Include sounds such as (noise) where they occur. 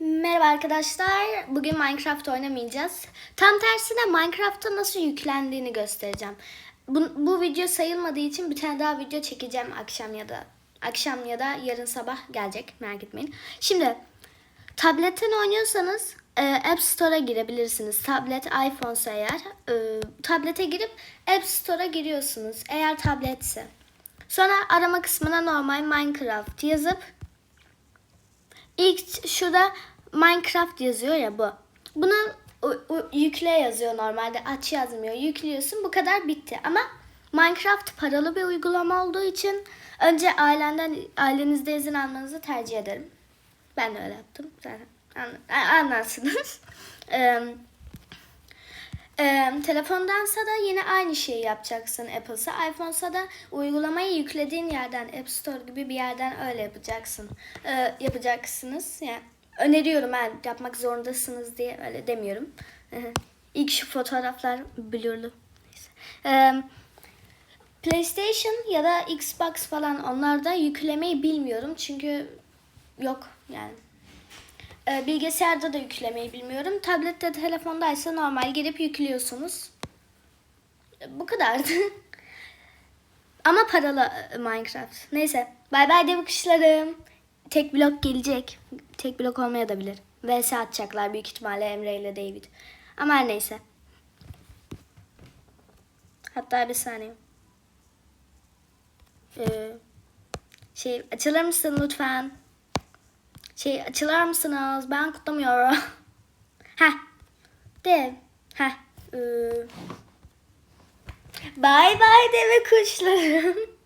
Merhaba arkadaşlar. Bugün Minecraft oynamayacağız. Tam tersine Minecraft'ta nasıl yüklendiğini göstereceğim. Bu, bu video sayılmadığı için bir tane daha video çekeceğim akşam ya da akşam ya da yarın sabah gelecek. Merak etmeyin. Şimdi tabletten oynuyorsanız e, App Store'a girebilirsiniz. Tablet iPhone'sa eğer e, tablete girip App Store'a giriyorsunuz. Eğer tabletse. Sonra arama kısmına normal Minecraft yazıp İlk şurada Minecraft yazıyor ya bu. U- yükle yazıyor normalde. Aç yazmıyor. Yüklüyorsun. Bu kadar bitti. Ama Minecraft paralı bir uygulama olduğu için önce ailenden ailenizde izin almanızı tercih ederim. Ben de öyle yaptım. Zaten anlarsınız. (laughs) Ee, telefondansa da yine aynı şeyi yapacaksın Apple'sa. iPhone'sa da uygulamayı yüklediğin yerden App Store gibi bir yerden öyle yapacaksın. Ee, yapacaksınız. Yani öneriyorum ben yapmak zorundasınız diye öyle demiyorum. İlk şu fotoğraflar blurlu. Neyse. Ee, PlayStation ya da Xbox falan onlarda yüklemeyi bilmiyorum çünkü yok yani. Ee, bilgisayarda da yüklemeyi bilmiyorum. Tablette, telefondaysa normal girip yüklüyorsunuz. Ee, Bu kadardı. (laughs) Ama paralı e, Minecraft. Neyse. Bay bay dev kuşlarım. Tek blok gelecek. Tek blok olmayabilir. VS atacaklar büyük ihtimalle Emre ile David. Ama her neyse. Hatta bir saniye. Ee, şey açılır mısın lütfen? Şey açılır mısınız? Ben kutlamıyorum. (laughs) Heh. Dev. Heh. Ee, Bye bye deve kuşlarım. (laughs)